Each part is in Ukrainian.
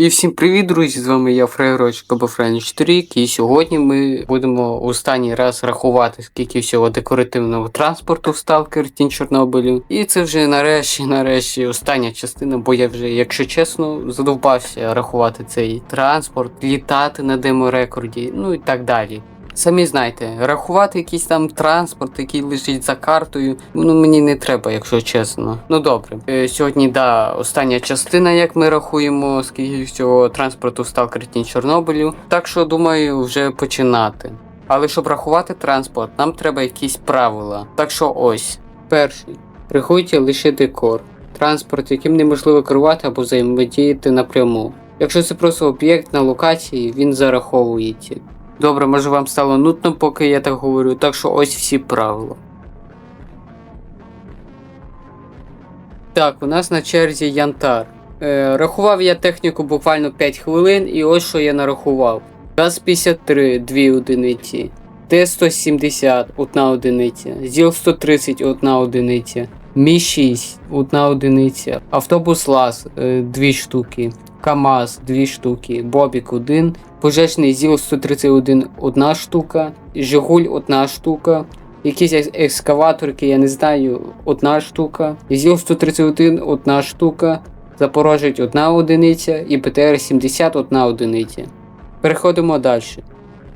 І всім привіт, друзі! З вами я Фрейрочка або Френч Трік, і сьогодні ми будемо останній раз рахувати, скільки всього декоративного транспорту в Сталкер Тінь Чорнобилю. І це вже нарешті, нарешті остання частина, бо я вже, якщо чесно, задовбався рахувати цей транспорт, літати на деморекорді, ну і так далі. Самі знаєте, рахувати якийсь там транспорт, який лежить за картою, ну мені не треба, якщо чесно. Ну добре. Е, сьогодні, да, остання частина, як ми рахуємо, скільки всього транспорту став кретін Чорнобилю. Так що думаю, вже починати. Але щоб рахувати транспорт, нам треба якісь правила. Так що ось. Перший. Рахуйте лише декор. Транспорт, яким неможливо керувати або взаємодіяти напряму. Якщо це просто об'єкт на локації, він зараховується. Добре, може вам стало нудно, поки я так говорю, так що ось всі правила. Так, у нас на черзі янтар. Е, рахував я техніку буквально 5 хвилин, і ось що я нарахував. ГАЗ-53 2 одиниці, Т-170 1 одиниця, ЗІЛ-130 1 одиниця, Мі-6 1 одиниця, автобус ЛАЗ 2 штуки, КАМАЗ 2 штуки, Бобік 1, пожежний ЗІЛ-131 1 штука, Жигуль 1 штука, якісь екскаваторки, я не знаю, 1 штука, ЗІЛ-131 1 штука, Запорожець 1 одиниця і ПТР-70 1 одиниця. Переходимо далі.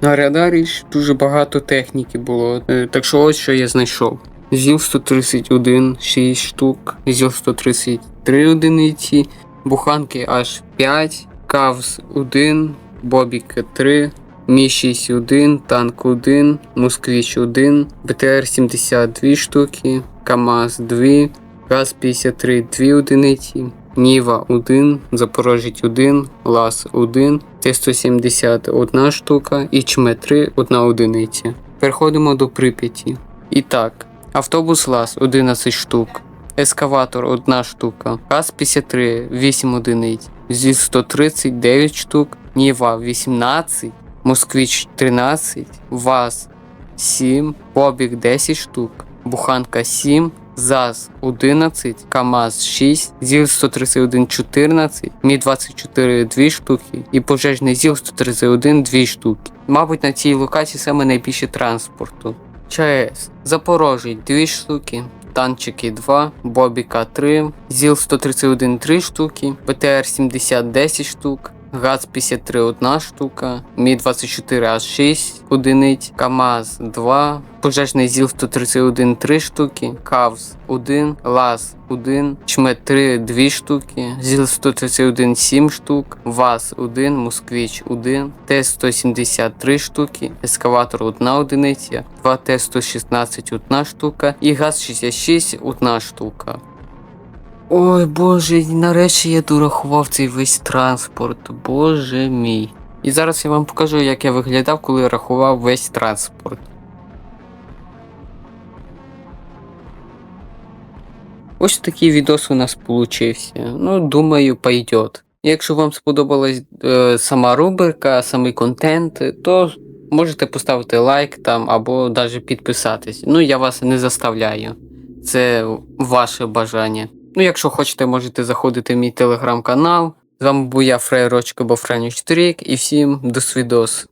На радарі ж дуже багато техніки було, е, так що ось що я знайшов. ЗІЛ 131 6 штук, ЗІЛ 133 одиниці, буханки аж 5, Кавз 1, Бобік 3, Мі 6 1, Танк 1, Москвіч 1, БТР 72 штуки, КАМАЗ 2, ГАЗ 53 2 одиниці, Ніва 1, Запорожець 1, ЛАЗ 1, Т-170 1 штука і ЧМЕ 3 1 одиниця. Переходимо до Прип'яті. І так, автобус ЛАЗ 11 штук, ескаватор 1 штука, ГАЗ-53 8 одиниць, ЗІЛ-130 9 штук, Ніва 18, Москвіч 13, ВАЗ 7, Бобік 10 штук, Буханка 7, ЗАЗ 11, КАМАЗ 6, ЗІЛ 131 14, Мі 24 2 штуки. І пожежний ЗІЛ 131 2 штуки. Мабуть, на цій локації саме найбільше транспорту. ЧАЕС Запорожець 2 штуки. Танчики 2, Бобіка 3, ЗІЛ 131 3 штуки, БТР 70 10 штук, ГАЗ 53 1 штука, Мі 24 аж 6 одиниць, КАМАЗ 2, пожежний ЗІЛ 131 3 штуки, КАВЗ 1, ЛАЗ 1, ЧМЕ 3 2 штуки, ЗІЛ 131 7 штук, ВАЗ 1, Москвіч 1, Т-170 3 штуки, ескаватор 1 одиниця, 2 Т-116 1 штука і ГАЗ-66 1 штука. Ой, боже, нарешті я дорахував цей весь транспорт, боже мій. І зараз я вам покажу, як я виглядав, коли рахував весь транспорт. Ось такий відос у нас получився. Ну, думаю, пойдет. Якщо вам сподобалась е, сама рубрика, самий контент, то можете поставити лайк там або навіть підписатись. Ну, я вас не заставляю. Це ваше бажання. Ну, якщо хочете, можете заходити в мій телеграм-канал. З вами був я, Фрейрочка бо Френч Трік, і всім до свідос.